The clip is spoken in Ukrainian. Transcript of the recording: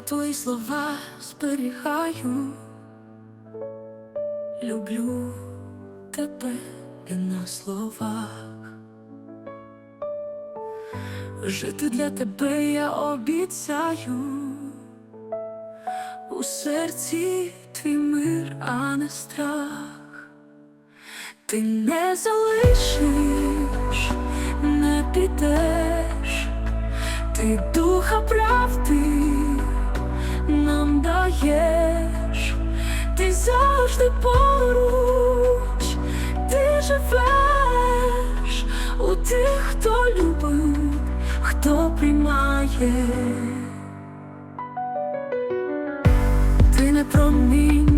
твої слова зберігаю, люблю тебе і на словах. Жити для тебе я обіцяю, у серці твій мир, а не страх. Ти не залишиш, не підеш, ти духа правди даєш, ти завжди поруч, ти живеш у тих, хто любив, хто приймає. Ти не промінь